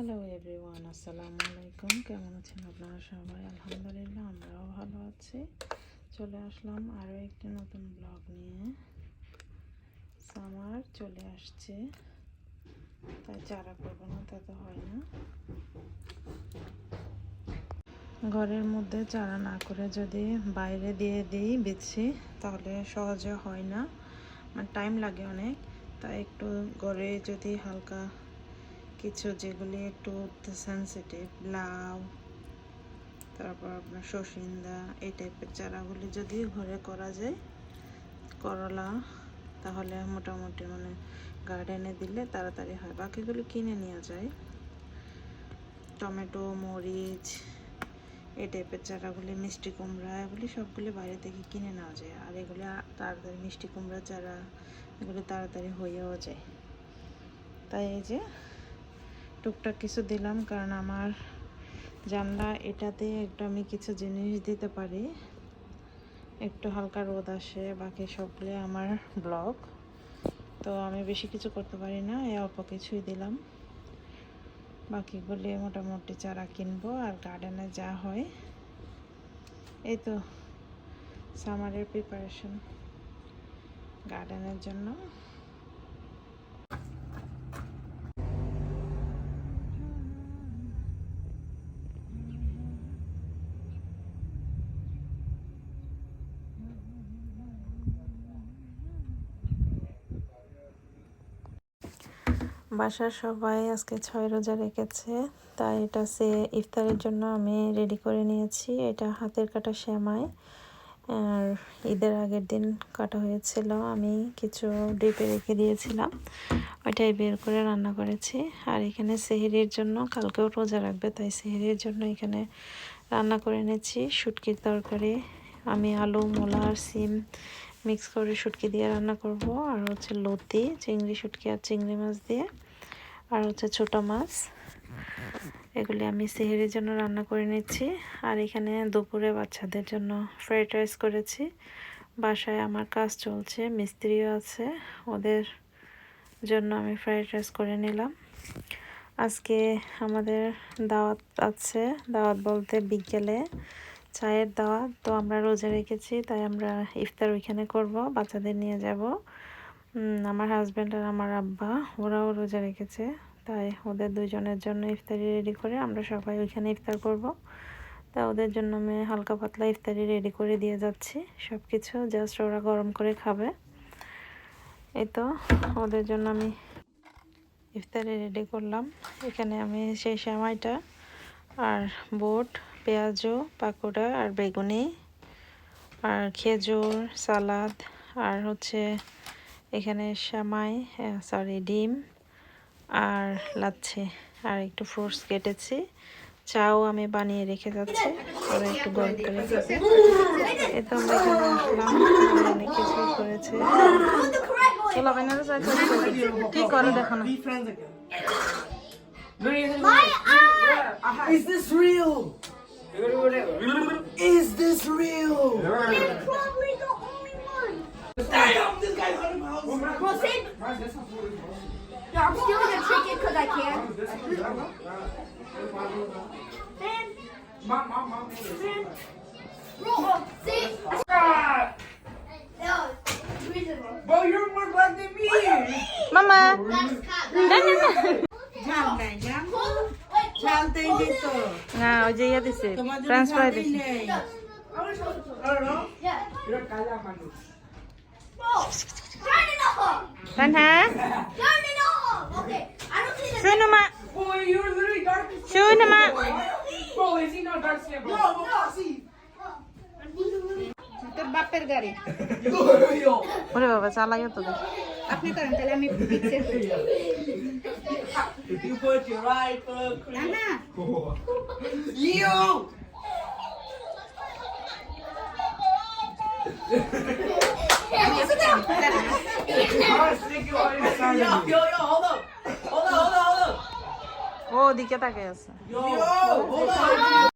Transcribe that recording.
Hello everyone আসসালামু আলাইকুম কেমন আছেন আপনারা সবাই? আলহামদুলিল্লাহ, আমরাও ভালো আছি। চলে আসলাম আরও একটি নতুন ব্লগ নিয়ে। সামার চলে আসছে। তাই চারা করব না, তা তো হয় না। ঘরের মধ্যে চারা না করে যদি বাইরে দিয়ে দিই বিচ্ছি তাহলে সহজে হয় না। মানে টাইম লাগে অনেক, তাই একটু ঘরে যদি হালকা কিছু যেগুলি একটু সেন্সিটিভ লাউ, তারপর আপনার সসিন্দা, এই টাইপের চারাগুলি যদি ঘরে করা যায়, করলা, তাহলে মোটামুটি মানে গার্ডেনে দিলে তাড়াতাড়ি হয়। বাকিগুলি কিনে নেওয়া যায়। টমেটো, মরিচ, এই টাইপের চারাগুলি, মিষ্টি কুমড়া, এগুলি সবগুলি বাইরে থেকে কিনে নেওয়া যায়। আর এগুলি তাড়াতাড়ি মিষ্টি কুমড়া চারা, এগুলি তাড়াতাড়ি হয়েও যায়। তাই এই যে টুকটাক কিছু দিলাম, কারণ আমার জানলা এটাতে একটু আমি কিছু জিনিস দিতে পারি। একটু হালকা রোদ আসে, বাকি সবগুলো আমার ব্লক। তো আমি বেশি কিছু করতে পারি না, এই অল্প কিছুই দিলাম। বাকিগুলি মোটামুটি চারা কিনবো আর গার্ডেনে যা হয়। এই তো সামারের প্রিপারেশন গার্ডেনের জন্য। বাসার সবাই আজকে ছয় রোজা রেখেছে, তাই এটা সে ইফতারের জন্য আমি রেডি করে নিয়েছি। এটা হাতের কাটা শ্যামাই আর ঈদের আগের দিন কাটা হয়েছিল। আমি কিছু ডিপে রেখে দিয়েছিলাম, ওইটাই বের করে রান্না করেছি। আর এখানে সেহেরির জন্য কালকেও রোজা রাখবে, তাই সেহেরির জন্য এখানে রান্না করে নিয়েছি। শুটকির তরকারি, আমি আলু, মূলা আর সিম মিক্স করে শুটকি দিয়ে রান্না করব। আর হচ্ছে লতি, চিংড়ি শুটকি আর চিংড়ি মাছ দিয়ে। আর হচ্ছে ছোট মাছ। এগুলি আমি সেহেরির জন্য রান্না করে নিচ্ছি। আর এখানে দুপুরে বাচ্চাদের জন্য ফ্রাইড রাইস করেছি। বাসায় আমার কাজ চলছে, মিস্ত্রিও আছে। ওদের জন্য আমি ফ্রাইড রাইস করে নিলাম। আজকে আমাদের দাওয়াত আছে। দাওয়াত বলতে বিকেলে চায়ের দাওয়া তো আমরা রোজা রেখেছি, তাই আমরা ইফতার ওইখানে করব, বাচ্চাদের নিয়ে যাব। আমার হাজব্যান্ড আর আমার আব্বা, ওরাও রোজা রেখেছে, তাই ওদের দুজনের জন্য ইফতারি রেডি করে আমরা সবাই ওইখানে ইফতার করব। তা ওদের জন্য আমি হালকা পাতলা ইফতারি রেডি করে দিয়ে যাচ্ছি সব কিছু জাস্ট ওরা গরম করে খাবে। এই তো, ওদের জন্য আমি ইফতারি রেডি করলাম। এখানে আমি সেই সময়টা আর বোট পেঁয়াজু পাকোড়া আর বেগুনি আর খেজুর সালাদ আর হচ্ছে এখানে সামাই সরি ডিম আর লাচ্ছি। আর একটু ফ্রুটস কেটেছি। চাও আমি বানিয়ে রেখে যাচ্ছি। ওরা একটু গরম করে এ তো আমরা এখানে আসলাম। অনেক কিছু করেছে। চলো বাইনারে যাই কি করে দেখো না। Is this real? Is this real? He's probably the only one. Damn, this guy's on house. Well, see? I'm stealing gonna because I can. Ben. Mom, mom, mom. Ben. Bro, oh, See? Ah. No, Bro, you're more black than me. Mama. That's cop. No, no, no. না ওই যে ইয়া দিছে transfer দিছে. শুনো মা শুনো মা. তোর বাপের গাড়ি. ওরে বাবা চালাইও তো আপনি করেন তাহলে আমি If you put your right foot না না Yo! Yo, yo, yo, hold up. Hold up, hold up, hold up. ও দিকে তাকে আছে Yo, hold up.